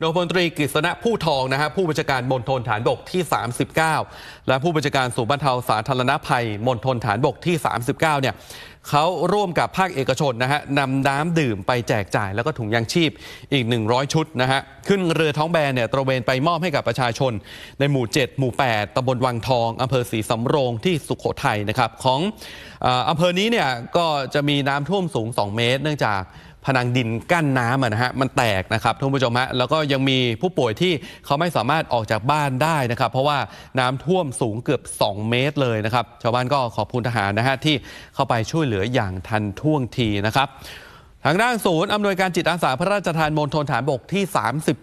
โดยพลตรีกฤษณะผู้ทองนะฮะผู้บัญชาการมณฑลฐานบกที่ 39 และผู้บัญชาการศูนย์บรรเทาสาธารณภัยมณฑลฐานบกที่ 39 เนี่ยเขาร่วมกับภาคเอกชนนะฮะนำน้ำดื่มไปแจกจ่าย แล้วก็ถุงยางชีพอีก 100 ชุดนะฮะขึ้นเรือท้องแบนเนี่ยตระเวนไปมอบให้กับประชาชน ในหมู่ 7 หมู่ 8ตำบลวังทองอำเภอศรีสำโรงที่สุขโขทัยนะครับของเอ่ออำเภอนี้เนี่ยก็จะมีน้ำท่วมสูง 2 เมตร เนื่องจาก ผนังดินกั้นน้ำอะนะฮะมันแตกนะครับท่านผู้ชมฮะแล้วก็ยังมีผู้ป่วยที่เขาไม่สามารถออกจากบ้านได้นะครับ เพราะว่าน้ำท่วมสูงเกือบ 2 เมตรเลยนะครับ ชาวบ้านก็ขอบคุณทหารนะฮะที่เข้าไปช่วยเหลืออย่างทันท่วงทีนะครับ ทางด้านศูนย์อำนวยการจิตอาสาพระราชทานมณฑลฐานบกที่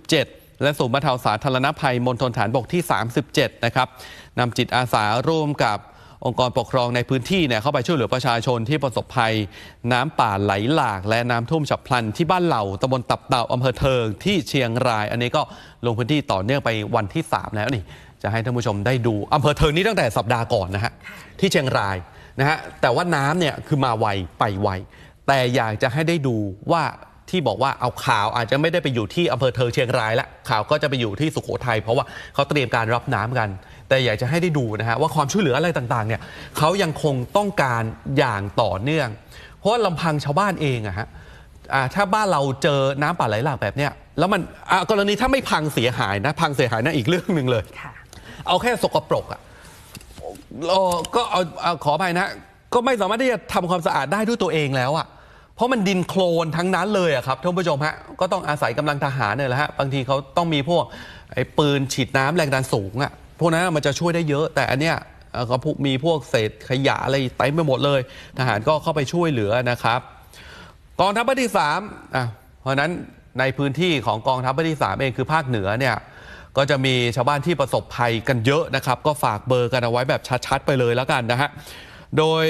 37และศูนย์บรรเทาสาธารณภัยมณฑลฐานบกที่ 37 นะครับนำจิตอาสาร่วมกับ องค์กรปกครองในพื้นที่เนี่ยเข้าไปช่วยเหลือประชาชนที่ประสบภัย น้ำป่าไหลหลาก และน้ำท่วมฉับพลันที่บ้านเหล่าตำบลตับเต่าอำเภอเทิงที่เชียงราย อันนี้ก็ลงพื้นที่ต่อเนื่องไปวันที่ 3 แล้วนี่ จะให้ท่านผู้ชมได้ดูอำเภอเทิงนี้ตั้งแต่สัปดาห์ก่อนนะฮะที่เชียงรายนะฮะแต่ว่าน้ำเนี่ยคือมาไวไปไวแต่อยากจะให้ได้ดูว่าที่บอกว่าเอาข่าวอาจจะไม่ได้ไปอยู่ที่อำเภอเทิงเชียงรายละข่าวก็จะไปอยู่ที่สุโขทัยเพราะว่าเขาเตรียมการรับน้ำกัน แต่อยากจะให้ได้ดูนะฮะว่าความช่วยเหลืออะไรต่างๆเนี่ยเขายังคงต้องการอย่างต่อเนื่อง เพราะว่าลำพังชาวบ้านเองอะฮะอ่าถ้าบ้านเราเจอน้ำป่าไหลหลากแบบเนี้ยแล้วมันอะกรณีถ้าไม่พังเสียหายนะ พังเสียหายนั่นอีกเรื่องหนึ่งเลย ค่ะ เอาแค่สกปรกอะเอ่อก็เอาเอาขออภัยนะ ก็ไม่สามารถที่จะทำความสะอาดได้ด้วยตัวเองแล้วอะเพราะมันดินโคลนทั้งนั้นเลยอะครับท่านผู้ชมฮะก็ต้องอาศัยกำลังทหารเนี่ยแหละฮะบางทีเขาต้องมีพวกไอ้ปืนฉีดน้ำแรงดันสูงอะ พวกนั้นมันจะช่วยได้เยอะ แต่อันเนี้ยก็พวกมีพวกเศษขยะอะไรเต็มไปหมดเลย ทหารก็เข้าไปช่วยเหลือนะครับ กองทัพภาคที่3อะเพราะนั้นในพื้นที่ของกองทัพภาคที่3เองคือภาคเหนือเนี่ยก็จะมีชาวบ้านที่ประสบภัยกันเยอะนะครับ ก็ฝากเบอร์กันเอาไว้แบบชัดๆไปเลยแล้วกันนะฮะโดย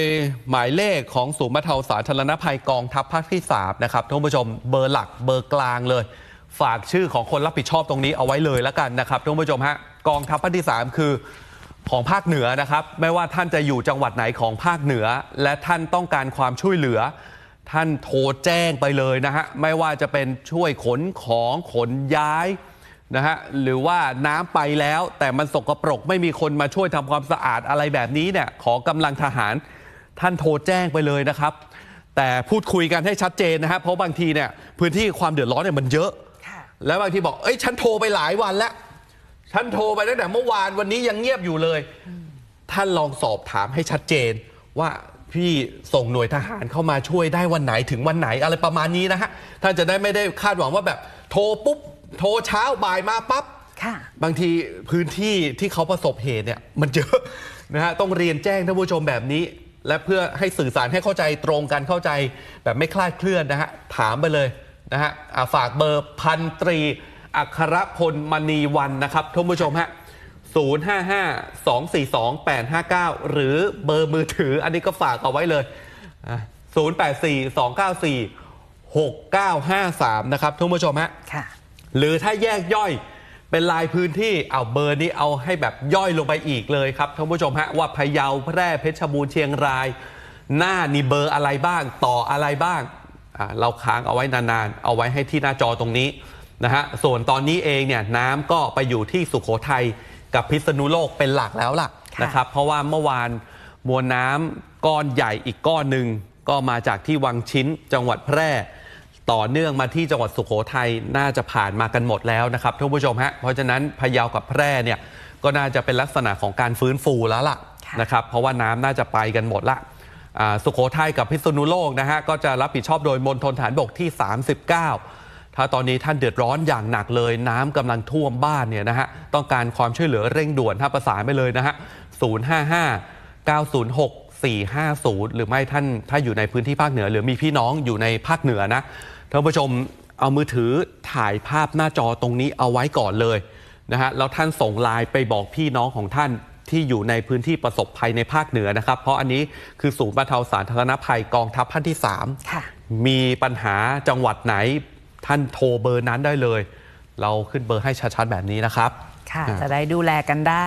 หมายเลขของศูนย์บรรเทาสาธารณภัยกองทัพภาคที่3นะครับท่านผู้ชมเบอร์หลักเบอร์กลางเลย ฝากชื่อของคนรับผิดชอบตรงนี้เอาไว้เลยแล้วกันนะครับท่านผู้ชมฮะกองทัพภาคที่ 3 คือของภาคเหนือนะครับ ไม่ว่าท่านจะอยู่จังหวัดไหนของภาคเหนือ และท่านต้องการความช่วยเหลือ ท่านโทรแจ้งไปเลยนะฮะไม่ว่าจะเป็นช่วยขนของขนย้ายนะฮะหรือว่าน้ำไปแล้วแต่มันสกปรกไม่มีคนมาช่วยทำความสะอาดอะไรแบบนี้เนี่ยขอกำลังทหาร ท่านโทรแจ้งไปเลยนะครับ แต่พูดคุยกันให้ชัดเจนนะฮะเพราะบางทีเนี่ยพื้นที่ความเดือดร้อนเนี่ยมันเยอะ แล้วบางทีบอก เอ้ย ฉันโทรไปหลายวันแล้ว ฉันโทรไปตั้งแต่เมื่อวานวันนี้ยังเงียบอยู่เลย ท่านลองสอบถามให้ชัดเจนว่าพี่ส่งหน่วยทหารเข้ามาช่วยได้วันไหนถึงวันไหนอะไรประมาณนี้นะฮะ ท่านจะได้ไม่ได้คาดหวังว่าแบบโทรปุ๊บ โทรเช้าบ่ายมาปั๊บค่ะบางทีพื้นที่ที่เขาประสบเหตุเนี่ยมันเยอะนะฮะต้องเรียนแจ้งท่านผู้ชมแบบนี้ และเพื่อให้สื่อสารให้เข้าใจตรงกันเข้าใจแบบไม่คลาดเคลื่อนนะฮะถามไปเลย นะฮะอ่าฝากเบอร์พันตรี อัครพลมณีวันนะครับท่านผู้ชมฮะ055-242-859 หรือเบอร์มือถือ อันนี้ก็ฝากเอาไว้เลยอะ084-294-6953 นะครับท่านผู้ชมฮะค่ะหรือถ้าแยกย่อยเป็นลายพื้นที่เอาเบอร์นี้เอาให้แบบย่อยลงไปอีกเลยครับท่านผู้ชมฮะว่าพะเยาแพร่เพชรบูรณ์เชียงราย หน้านี่เบอร์อะไรบ้างต่ออะไรบ้างอ่า เราค้างเอาไว้นานๆ เอาไว้ให้ที่หน้าจอตรงนี้นะฮะส่วนตอนนี้เองเนี่ยน้ำก็ไปอยู่ที่สุโขทัยกับพิษณุโลกเป็นหลักแล้วล่ะค่ะนะครับเพราะว่าเมื่อวานมวลน้ำก้อนใหญ่อีกก้อนหนึ่งก็มาจากที่วังชิ้นจังหวัดแพร่ ต่อเนื่องมาที่จังหวัดสุโขทัยน่าจะผ่านมากันหมดแล้วนะครับท่านผู้ชมฮะเพราะฉะนั้นพะเยากับแพร่เนี่ยก็น่าจะเป็นลักษณะของการฟื้นฟูแล้วล่ะค่ะนะครับเพราะว่าน้ำน่าจะไปกันหมดละ สุโขทัยกับพิษณุโลกนะฮะก็จะรับผิดชอบโดยมณฑลฐานบกที่ 39 ถ้าตอนนี้ท่านเดือดร้อนอย่างหนักเลย น้ำกำลังท่วมบ้านเนี่ยนะฮะต้องการความช่วยเหลือเร่งด่วนถ้าประสานไปเลยนะฮะ 055 906 450 หรือไม่ท่านถ้าอยู่ในพื้นที่ภาคเหนือ หรือมีพี่น้องอยู่ในภาคเหนือนะท่านผู้ชมเอามือถือถ่ายภาพหน้าจอตรงนี้เอาไว้ก่อนเลยนะฮะแล้วท่านส่งไลน์ไปบอกพี่น้องของท่าน ที่อยู่ในพื้นที่ประสบภัยในภาคเหนือนะครับ เพราะอันนี้คือศูนย์บรรเทาสาธารณภัยกองทัพภาคที่3ค่ะมีปัญหาจังหวัดไหน ท่านโทรเบอร์นั้นได้เลย เราขึ้นเบอร์ให้ชัดๆแบบนี้นะครับ ค่ะอ่าจะได้ดูแลกันได้